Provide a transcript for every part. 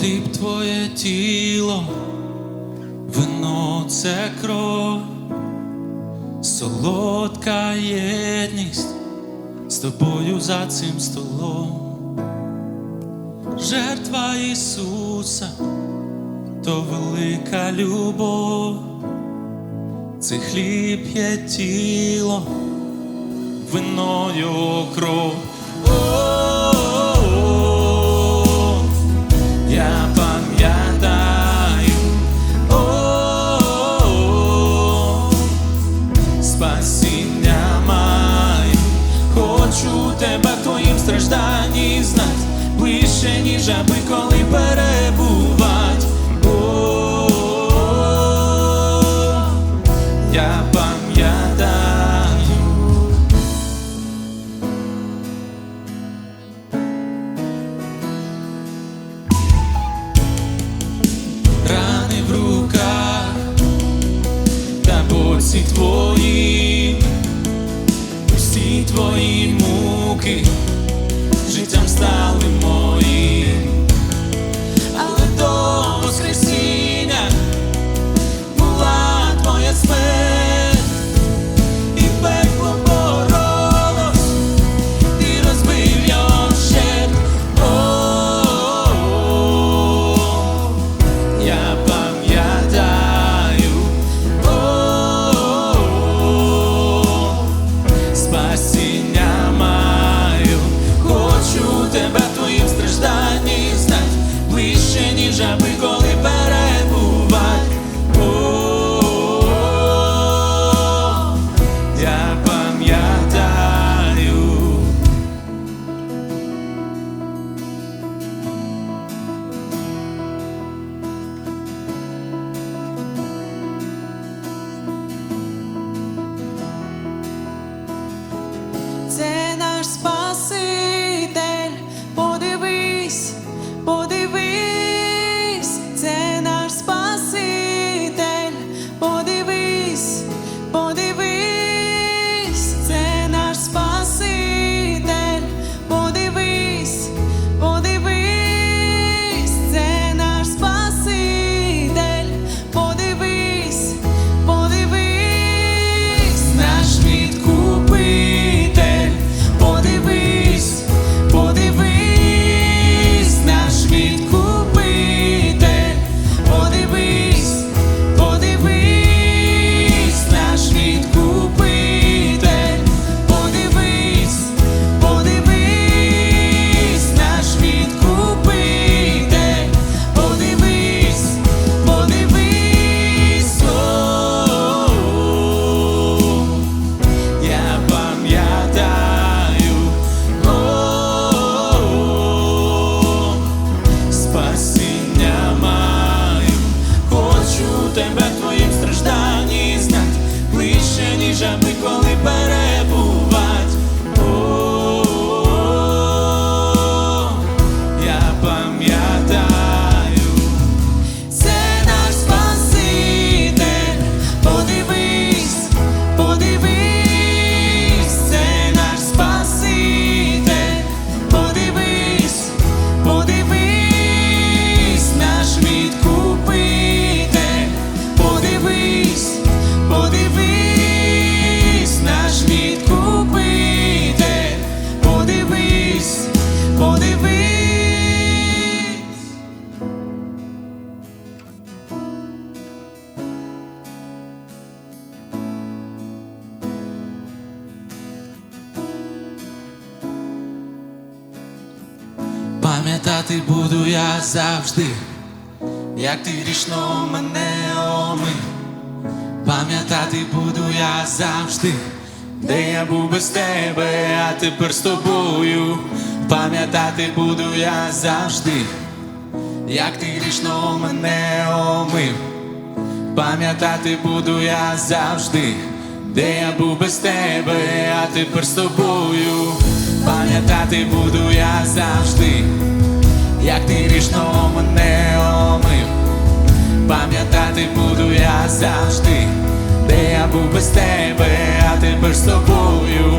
хліб твоє тіло, вино це кров, солодка єдність з тобою за цим столом. Жертва Ісуса то велика любов, це хліб є тіло, вино його кров. Стражданні знать, ближче, ніж аби коли перебувать. Я пам'ятаю. рани в руках та боці твої, твої муки silent тебе в твоїм стражданні знать, ближче, ніж аби коли перебувать. Пам'ятати буду я завжди, як ти грішно мене омив. Пам'ятати буду я завжди, де я був без тебе, а тепер з тобою. Пам'ятати буду я завжди, як ти грішно мене омив. Пам'ятати буду я завжди, де я був без тебе, а тепер з тобою. Пам'ятати буду я завжди, як ти грішно мене омив. Пам'ятати буду я завжди, де я був без тебе, а тепер з тобою.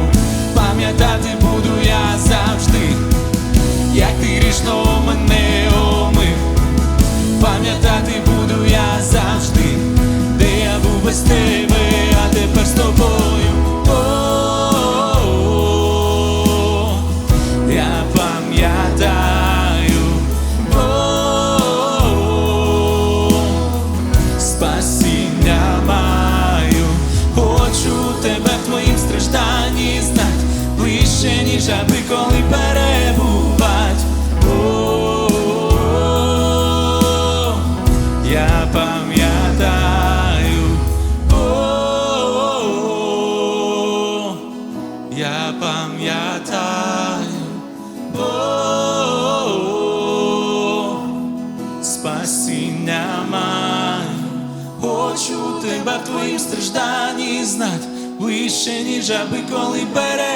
Пам'ятаю. О, я пам'ятаю. О, спасіння маю, хочу тебе в твоїм стражданні знать, ближче, ніж аби коли. О,